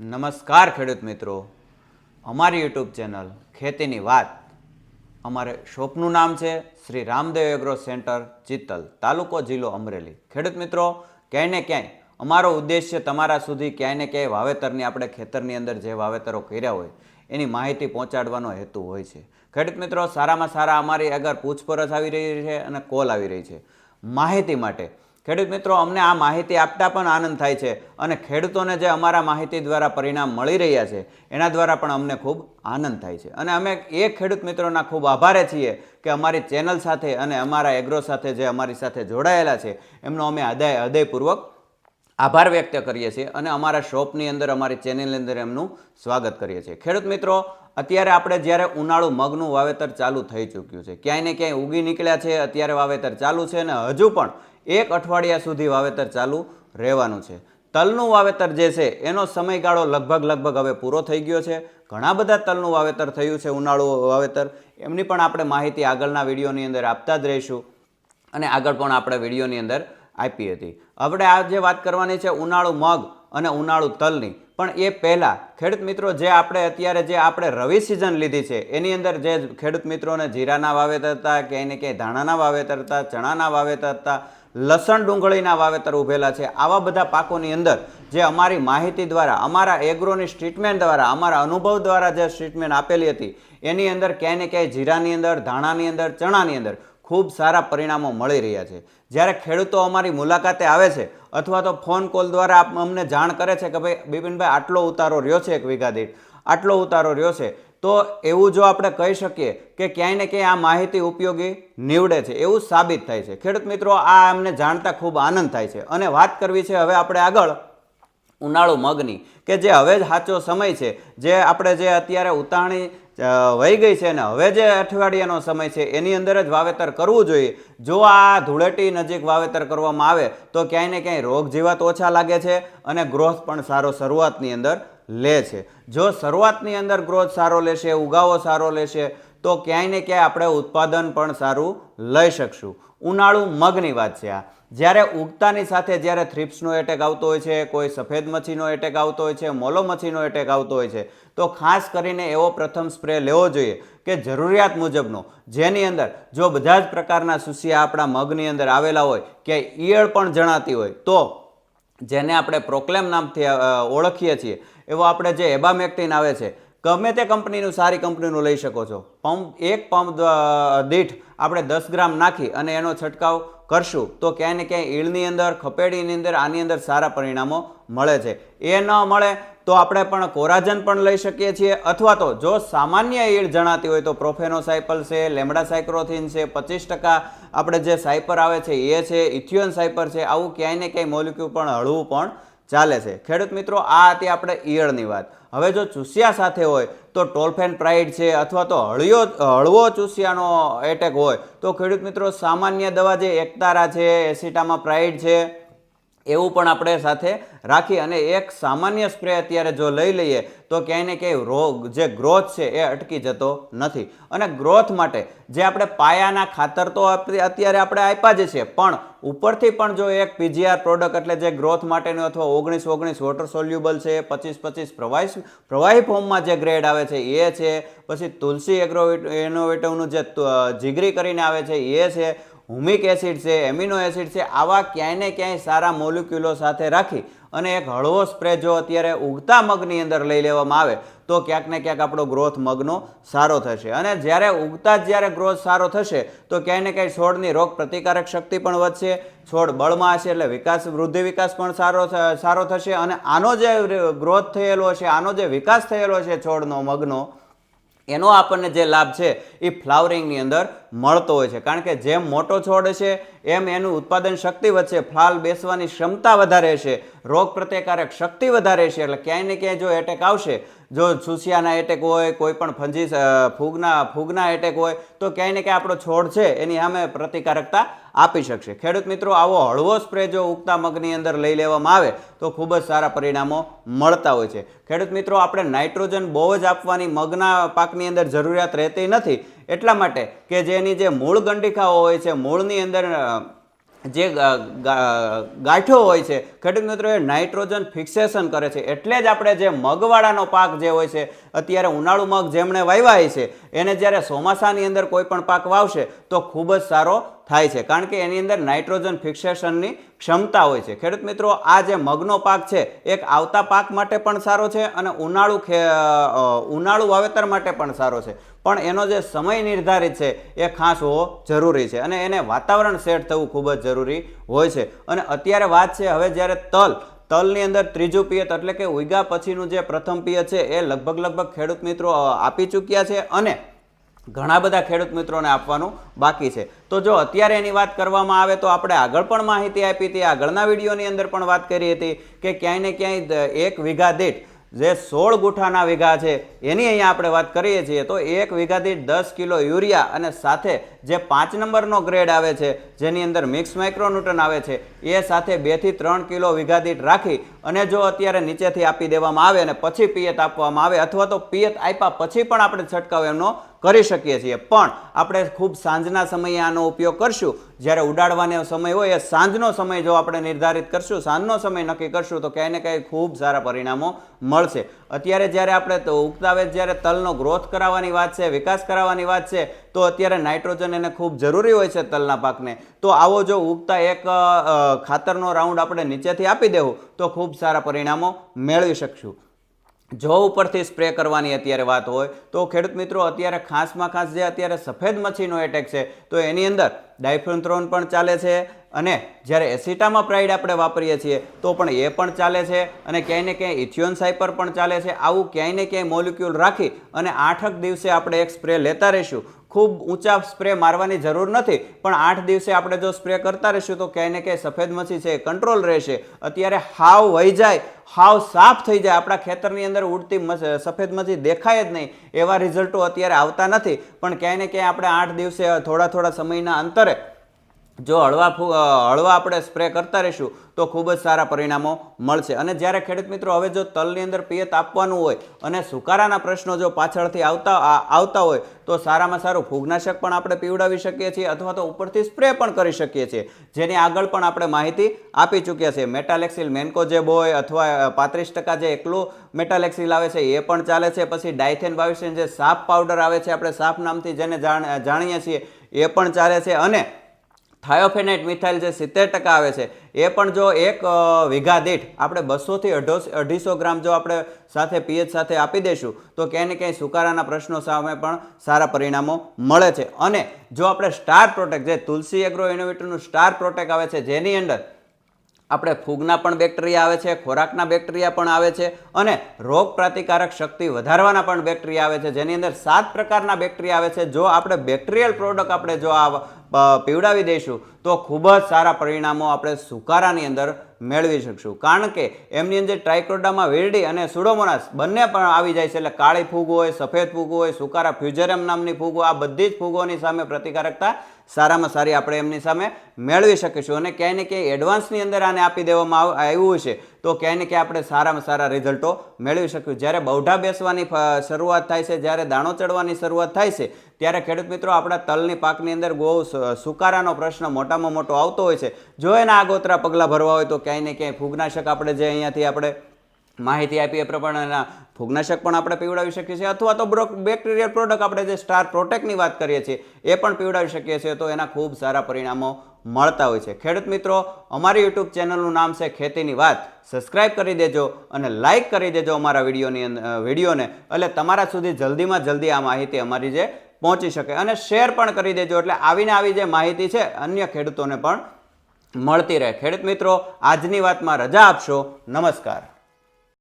નમસ્કાર ખેડૂત મિત્રો. અમારી યુટ્યુબ ચેનલ ખેતીની વાત. અમારે શોપનું નામ છે શ્રી રામદેવ એગ્રો સેન્ટર, ચિત્તલ તાલુકો જિલ્લો અમરેલી. ખેડૂત મિત્રો, ક્યાંય ને ક્યાંય અમારો ઉદ્દેશ્ય તમારા સુધી ક્યાંય ને ક્યાંય વાવેતરની આપણે ખેતરની અંદર જે વાવેતરો કર્યા હોય, એની માહિતી પહોંચાડવાનો હેતુ હોય છે. ખેડૂત મિત્રો, સારામાં સારા અમારી આગળ પૂછપરછ આવી રહી છે અને કોલ આવી રહી છે. માહિતી માટે ખેડૂત મિત્રો, અમને આ માહિતી આપતા પણ આનંદ થાય છે અને ખેડૂતોને જે અમારા માહિતી દ્વારા પરિણામ મળી રહ્યા છે, એના દ્વારા પણ અમને ખૂબ આનંદ થાય છે. અને અમે એ ખેડૂત મિત્રોના ખૂબ આભારે છીએ કે અમારી ચેનલ સાથે અને અમારા એગ્રો સાથે જે અમારી સાથે જોડાયેલા છે, એમનો અમે હૃદય હૃદયપૂર્વક આભાર વ્યક્ત કરીએ છીએ અને અમારા શોપની અંદર, અમારી ચેનલની અંદર એમનું સ્વાગત કરીએ છીએ. ખેડૂત મિત્રો અત્યારે આપણે જ્યારે ઉનાળુ મગનું વાવેતર ચાલુ થઈ ચૂક્યું છે, ક્યાંય ને ક્યાંય ઉગી નીકળ્યા છે, અત્યારે વાવેતર ચાલુ છે અને હજુ પણ એક અઠવાડિયા સુધી વાવેતર ચાલુ રહેવાનું છે. તલનું વાવેતર જે છે, એનો સમયગાળો લગભગ લગભગ હવે પૂરો થઈ ગયો છે. ઘણા બધા તલનું વાવેતર થયું છે, ઉનાળુ વાવેતર. એમની પણ આપણે માહિતી આગળના વિડીયોની અંદર આપતા જ રહીશું અને આગળ પણ આપણે વિડીયોની અંદર આપી હતી. આપણે આજે વાત કરવાની છે ઉનાળુ મગ અને ઉનાળુ તલની. પણ એ પહેલાં ખેડૂત મિત્રો જે આપણે અત્યારે જે આપણે રવિ સિઝન લીધી છે, એની અંદર જે ખેડૂત મિત્રોને જીરાના વાવેતર હતા ક્યાંય ને ક્યાંય ધાણાના વાવેતર હતા ચણાના વાવેતર હતા, લસણ ડુંગળીના વાવેતર ઉભેલા છે, આવા બધા પાકોની અંદર જે અમારી માહિતી દ્વારા, અમારા એગ્રોની ટ્રીટમેન્ટ દ્વારા, અમારા અનુભવ દ્વારા જે ટ્રીટમેન્ટ આપેલી હતી, એની અંદર ક્યાંય ને ક્યાંય જીરાની અંદર, ધાણાની અંદર, ચણાની અંદર ખૂબ સારા પરિણામો મળી રહ્યા છે. જ્યારે ખેડૂતો અમારી મુલાકાતે આવે છે અથવા તો ફોન કોલ દ્વારા અમને જાણ કરે છે કે ભાઈ, બિપિનભાઈ, આટલો ઉતારો રહ્યો છે એક વીઘા દીઠ. આટલો ઉતારો રહ્યો છે. તો એવું જો આપણે કહી શકીએ કે ક્યાંય ને ક્યાંય આ માહિતી ઉપયોગી નીવડે છે, એવું સાબિત થાય છે. ખેડૂત મિત્રો, આ અમને જાણતા ખૂબ આનંદ થાય છે. અને વાત કરવી છે હવે આપણે આગળ ઉનાળુ મગની, કે જે હવે જ સાચો સમય છે, જે આપણે જે અત્યારે ઉતાણી વહી ગઈ છે ને, હવે જે અઠવાડિયાનો સમય છે, એની અંદર જ વાવેતર કરવું જોઈએ. જો આ ધૂળેટી નજીક વાવેતર કરવામાં આવે, તો ક્યાંય ને ક્યાંય રોગ જીવાત ઓછા લાગે છે અને ગ્રોથ પણ સારો શરૂઆતની અંદર લે છે. જો શરૂઆતની અંદર ગ્રોથ સારો લેશે, ઉગાવો સારો લેશે તો ક્યાંય ને ક્યાંય આપણે ઉત્પાદન પણ સારું લઈ શકશું. ઉનાળુ મગની વાત છે આ. જ્યારે ઉગતાની સાથે જ્યારે થ્રિપ્સનો એટેક આવતો હોય છે, કોઈ સફેદ મચ્છીનો એટેક આવતો હોય છે, મોલો મચ્છીનો એટેક આવતો હોય છે, તો ખાસ કરીને એવો પ્રથમ સ્પ્રે લેવો જોઈએ કે જરૂરિયાત મુજબનો, જેની અંદર જો બધા જ પ્રકારના સુસિયા આપણા મગની અંદર આવેલા હોય, કે ઈયળ પણ જણાતી હોય, તો જેને આપણે પ્રોક્લેમ નામથી ઓળખીએ છીએ, એવો આપણે જે એબામેક્ટિન આવે છે ગમે તે કંપનીનું, સારી કંપનીનું લઈ શકો છો. પંપ, એક પંપ દીઠ આપણે દસ ગ્રામ નાખી અને એનો છંટકાવ કરશું, તો ક્યાંય ને ક્યાંય ઈળની અંદર, ખપેડીની અંદર, આની અંદર સારા પરિણામો મળે છે. એ ન મળે તો આપણે પણ કોરાજન પણ લઈ શકીએ છીએ, અથવા તો જો સામાન્ય ઈળ જણાતી હોય તો પ્રોફેનોસાયપલ છે, લેમડા સાયક્રોથિન છે, પચીસ ટકા આપણે જે સાયપર આવે છે, એ છે, ઇથિયોન સાયપર છે, આવું ક્યાંય ને ક્યાંય મોલિક્યુલ પણ હળવું પણ ચાલે છે. ખેડૂત મિત્રો, આ હતી આપણે ઈયળની વાત. હવે જો ચૂસિયા સાથે હોય, તો ટોલફેન પ્રાઇડ છે અથવા તો હળિયો, હળવો ચૂસિયાનો એટેક હોય, તો ખેડૂત મિત્રો, સામાન્ય દવા જે એકતારા છે, એસિટામાં પ્રાઇડ છે એવું પણ આપણે સાથે રાખી અને એક સામાન્ય સ્પ્રે અત્યારે જો લઈ લઈએ, તો ક્યાંય ને ક્યાંય રોગ, જે ગ્રોથ છે એ અટકી જતો નથી. અને ગ્રોથ માટે જે આપણે પાયાના ખાતર તો અત્યારે આપણે આપ્યા જ છે, પણ ઉપરથી પણ જો એક પીજીઆર પ્રોડક્ટ એટલે જે ગ્રોથ માટેનું અથવા ઓગણીસ ઓગણીસ વોટર સોલ્યુબલ છે, પચીસ પચીસ પ્રવાહી પ્રવાહી ફોર્મમાં જે ગ્રેડ આવે છે એ છે, પછી તુલસી એગ્રો ઇનોવેટિવનું જે જીગરી કરીને આવે છે એ છે હુમિક એસિડ છે, એમિનો એસિડ છે, આવા ક્યાંય ને ક્યાંય સારા મોલિક્યુલો સાથે રાખી અને એક હળવો સ્પ્રે જો અત્યારે ઉગતા મગની અંદર લઈ લેવામાં આવે, તો ક્યાંક ને ક્યાંક આપણો ગ્રોથ મગનો સારો થશે. અને જ્યારે ઉગતા જ જ્યારે ગ્રોથ સારો થશે, તો ક્યાંય ને ક્યાંય છોડની રોગ પ્રતિકારક શક્તિ પણ વધશે, છોડ બળમાં હશે એટલે વિકાસ, વૃદ્ધિ વિકાસ પણ સારો સારો થશે અને આનો જે ગ્રોથ થયેલો છે આનો જે વિકાસ થયેલો છે છોડનો, મગનો એનો આપણને જે લાભ છે એ ફ્લાવરિંગની અંદર મળતો હોય છે. કારણ કે જેમ મોટો છોડ છે, એમ એનું ઉત્પાદન શક્તિ વધશે ફ્લાલ બેસવાની ક્ષમતા વધારે છે, રોગ પ્રતિકારક શક્તિ વધારે છે. એટલે ક્યાંય ને ક્યાંય જો એટેક આવશે જો સુસિયાના એટેક હોય, કોઈ પણ ફંજી ફૂગના ફૂગના એટેક હોય, તો ક્યાંય ને ક્યાંય આપણો છોડ છે, એની સામે પ્રતિકારકતા આપી શકશે. ખેડૂત મિત્રો, આવો હળવો સ્પ્રે જો ઉગતા મગની અંદર લઈ લેવામાં આવે, તો ખૂબ જ સારા પરિણામો મળતા હોય છે. ખેડૂત મિત્રો, આપણે નાઇટ્રોજન બહુ જ આપવાની મગના પાકની અંદર જરૂરિયાત રહેતી નથી. એટલા માટે કે જેની જે મૂળ ગંડિકાઓ હોય છે, મૂળની અંદર જે ગાંઠો હોય છે ખેડૂત મિત્રો એ નાઇટ્રોજન ફિક્સેશન કરે છે. એટલે જ આપણે જે મગવાળાનો પાક જે હોય છે, અત્યારે ઉનાળુ મગ જેમણે વાવ્યા છે, એને જ્યારે ચોમાસાની અંદર કોઈ પણ પાક વાવશે, તો ખૂબ જ સારો થાય છે. કારણ કે એની અંદર નાઇટ્રોજન ફિક્સેશનની ક્ષમતા હોય છે. ખેડૂત મિત્રો, આ જે મગનો પાક છે, એક આવતા પાક માટે પણ સારો છે અને ઉનાળુ ઉનાળુ વાવેતર માટે પણ સારો છે. પણ એનો જે સમય નિર્ધારિત છે, એ ખાસ હોવો જરૂરી છે અને એને વાતાવરણ સેટ થવું ખૂબ જ જરૂરી હોય છે. અને અત્યારે વાત છે હવે જ્યારે તલ, તલની અંદર ત્રીજું પિયત એટલે કે ઉગ્યા પછીનું જે પ્રથમ પિયત છે, એ લગભગ લગભગ ખેડૂત મિત્રો આપી ચૂક્યા છે અને ઘણા બધા ખેડૂત મિત્રોને આપવાનું બાકી છે. તો જો અત્યારે એની વાત કરવામાં આવે તો આપણે આગળ પણ માહિતી આપી હતી, આગળના વિડીયોની અંદર પણ વાત કરી હતી કે ક્યાંય ને ક્યાંય એક વીઘા દીઠ જે સોળ ગુઠાના વીઘા છે, એની અહીંયા આપણે વાત કરીએ છીએ. તો એક વીઘા દીઠ દસ કિલો યુરિયા અને સાથે જે પાંચ નંબરનો ગ્રેડ આવે છે, જેની અંદર મિક્સ માઇક્રોન્યુટન આવે છે, એ સાથે બેથી ત્રણ કિલો વીઘા દીઠ રાખી અને જો અત્યારે નીચેથી આપી દેવામાં આવે અને પછી પિયત આપવામાં આવે અથવા તો પિયત આપ્યા પછી પણ આપણે છંટકાવ એમનો કરી શકીએ છીએ. પણ આપણે ખૂબ સાંજના સમયે આનો ઉપયોગ કરશું. જ્યારે ઉડાડવાનો સમય હોય, એ સાંજનો સમય જો આપણે નિર્ધારિત કરશું, સાંજનો સમય નક્કી કરશું, તો ક્યાંય ને ક્યાંય ખૂબ સારા પરિણામો મળશે. અત્યારે જ્યારે આપણે ઉગતા વેત જ્યારે તલનો ગ્રોથ કરાવવાની વાત છે, વિકાસ કરાવવાની વાત છે, તો અત્યારે નાઇટ્રોજન એને ખૂબ જરૂરી હોય છે તલના પાકને. તો આવો જો ઉગતા એક ખાતરનો રાઉન્ડ આપણે નીચેથી આપી દેવું, તો ખૂબ સારા પરિણામો મેળવી શકશું. જો ઉપરથી સ્પ્રે કરવાની અત્યારે વાત હોય, તો ખેડૂત મિત્રો અત્યારે ખાસમાં ખાસ જે અત્યારે સફેદ મચ્છીનો એટેક છે, તો એની અંદર ડાયફ્રોન્થ્રોન પણ ચાલે છે અને જ્યારે એસિટામાં પ્રાઇડ આપણે વાપરીએ છીએ, તો પણ એ પણ ચાલે છે અને ક્યાંય ને ક્યાંય ઇથિયોન સાઇપર પણ ચાલે છે. આવું ક્યાંય ને ક્યાંય મોલિક્યુલ રાખી અને આઠક દિવસે આપણે એક સ્પ્રે લેતા રહીશું. ખૂબ ઊંચા સ્પ્રે મારવાની જરૂર નથી, પણ આઠ દિવસે આપણે જો સ્પ્રે કરતા રહીશું, તો ક્યાંય ને ક્યાંય સફેદ મચ્છી છે કંટ્રોલ રહેશે. અત્યારે હાવ વહી જાય, હાવ સાફ થઈ જાય. આપણા ખેતરની અંદર ઉડતી સફેદ મચ્છી દેખાય જ નહીં, એવા રિઝલ્ટો અત્યારે આવતા નથી. પણ ક્યાંય ને ક્યાંય આપણે આઠ દિવસે થોડા થોડા સમયના અંતરે જો હળવા હળવા આપણે સ્પ્રે કરતા રહીશું, તો ખૂબ જ સારા પરિણામો મળશે. અને જ્યારે ખેડૂત મિત્રો હવે જો તલની અંદર પિયત આપવાનું હોય અને સુકારાના પ્રશ્નો જો પાછળથી આવતા આવતા હોય, તો સારામાં સારું ફૂગનાશક પણ આપણે પીવડાવી શકીએ છીએ અથવા તો ઉપરથી સ્પ્રે પણ કરી શકીએ છીએ. જેની આગળ પણ આપણે માહિતી આપી ચૂક્યા છીએ. મેટાલેક્સિલ મેન્કોજેબ હોય અથવા પાંત્રીસ ટકા જે એકલું મેટાલેક્સિલ આવે છે, એ પણ ચાલે છે. પછી ડાયથેન બાવીસેન જે સાફ પાવડર આવે છે, આપણે સાફ નામથી જેને જાણ જાણીએ છીએ, એ પણ ચાલે છે. અને થાયોફેનાઇટ મિથાઇલ જે સિત્તેર ટકા આવે છે, એ પણ જો એક વીઘા દીઠ આપણે બસોથી અઢો અઢીસો ગ્રામ જો આપણે સાથે પીએચ સાથે આપી દઈશું, તો ક્યાંય ને ક્યાંય સુકારાના પ્રશ્નો સામે પણ સારા પરિણામો મળે છે. અને જો આપણે સ્ટાર પ્રોટેક્ટ, જે તુલસી એગ્રો ઇનોવેટરનું સ્ટાર પ્રોટેક્ટ આવે છે, જેની અંદર આપણે ફૂગના પણ બેક્ટેરિયા આવે છે, ખોરાકના બેક્ટેરિયા પણ આવે છે અને રોગ પ્રતિકારક શક્તિ વધારવાના પણ બેક્ટેરિયા આવે છે. જેની અંદર સાત પ્રકારના બેક્ટેરિયા આવે છે. જો આપણે બેક્ટેરિયલ પ્રોડક્ટ આપણે જો આ પીવડાવી દઈશું, તો ખૂબ જ સારા પરિણામો આપણે સુકારાની અંદર મેળવી શકશું. કારણ કે એમની અંદર ટ્રાઇક્રોડામાં વેરડી અને સુડોમોનાસ બંને પણ આવી જાય છે. એટલે કાળી ફૂગ હોય, સફેદ ફૂગ હોય, સુકારા ફ્યુઝરમ નામની ફૂગ આ બધી જ ફૂગોની સામે પ્રતિકારકતા સારામાં સારી આપણે એમની સામે મેળવી શકીશું. અને ક્યાંય ને ક્યાંય એડવાન્સની અંદર આને આપી દેવામાં આવ- આવ્યું છે તો ક્યાંય ને ક્યાંય આપણે સારામાં સારા રિઝલ્ટો મેળવી શકીશું. જ્યારે બૌઢા બેસવાની શરૂઆત થાય છે, જ્યારે દાણો ચડવાની શરૂઆત થાય છે, ત્યારે ખેડૂત મિત્રો આપણા તલની પાકની અંદર ગો સુકારાનો પ્રશ્ન મોટામાં મોટો આવતો હોય છે. જો એના આગોતરા પગલાં ભરવા હોય તો ક્યાંય ને ક્યાંય ફૂગનાશક આપણે જે અહીંયાથી આપણે માહિતી આપી એ પ્રમાણેના ફૂગનાશક પણ આપણે પીવડાવી શકીએ છીએ અથવા તો બેક્ટેરિયલ પ્રોડક્ટ આપણે જે સ્ટાર પ્રોટેક્ટની વાત કરીએ છીએ, એ પણ પીવડાવી શકીએ છીએ તો એના ખૂબ સારા પરિણામો મળતા હોય છે. ખેડૂત મિત્રો, અમારી યુટ્યુબ ચેનલનું નામ છે ખેતીની વાત. સબસ્ક્રાઇબ કરી દેજો અને લાઇક કરી દેજો અમારા વિડીયોની વિડીયોને, એટલે તમારા સુધી જલ્દીમાં જલ્દી આ માહિતી અમારી જે પહોંચી શકે. અને શેર પણ કરી દેજો, એટલે આવીને આવી જે માહિતી છે, અન્ય ખેડૂતોને પણ મળતી રહે. ખેડૂત મિત્રો, આજની વાતમાં રજા આપશો. નમસ્કાર.